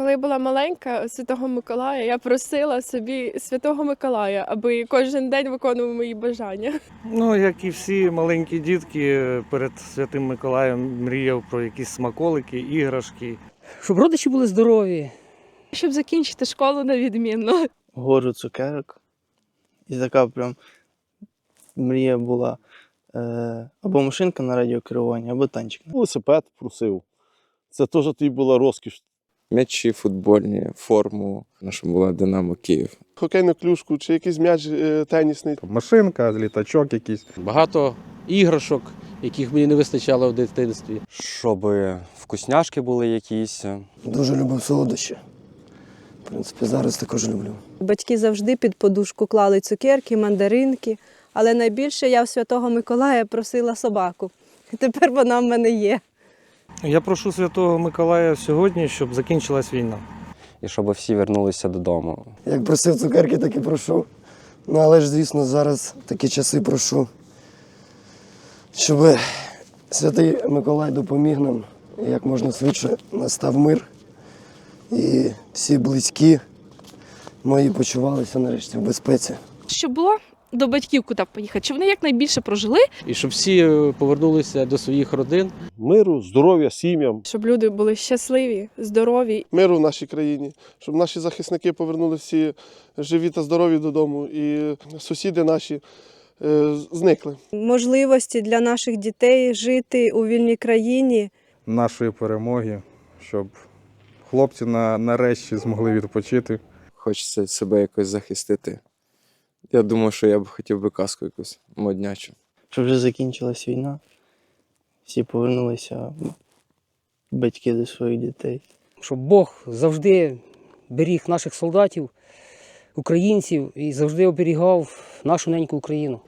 Коли я була маленька, Святого Миколая, я просила собі Святого Миколая, аби кожен день виконував мої бажання. Ну, як і всі маленькі дітки, перед Святим Миколаєм мріяв про якісь смаколики, іграшки. Щоб родичі були здорові, Щоб закінчити школу на відмінно. гору цукерок. І така прям мрія була е, або машинка на радіокеруванні, або танчик. Велосипед просив. Це теж тоді була розкіш. М'ячі футбольні, форму. Наша була Динамо Київ. хокейну клюшку чи якийсь м'яч е, тенісний. Машинка, літачок якийсь. Багато іграшок, яких мені не вистачало в дитинстві. щоб вкусняшки були якісь. Дуже любив солодощі. В принципі, зараз також люблю. Батьки завжди під подушку клали цукерки, мандаринки, але найбільше я в Святого Миколая просила собаку. І тепер вона в мене є. Я прошу Святого Миколая сьогодні, щоб закінчилась війна. І щоб всі вернулися додому. Як просив цукерки, так і прошу. Ну, але ж, звісно, зараз такі часи прошу, щоб святий Миколай допоміг нам як можна швидше настав мир. І всі близькі мої почувалися нарешті в безпеці. Щоб було до батьків куди поїхати, щоб вони якнайбільше прожили. І щоб всі е, повернулися до своїх родин. Миру, здоров'я, сім'ям. Щоб люди були щасливі, здорові Миру в нашій країні, щоб наші захисники повернули всі живі та здорові додому, і сусіди наші е, зникли. Можливості для наших дітей жити у вільній країні. нашої перемоги, щоб хлопці на, нарешті змогли відпочити. Хочеться себе якось захистити. Я думаю, що я б хотів би каску якусь моднячу. Щоб вже закінчилась війна, всі повернулися батьки до своїх дітей. щоб Бог завжди беріг наших солдатів, українців і завжди оберігав нашу неньку Україну.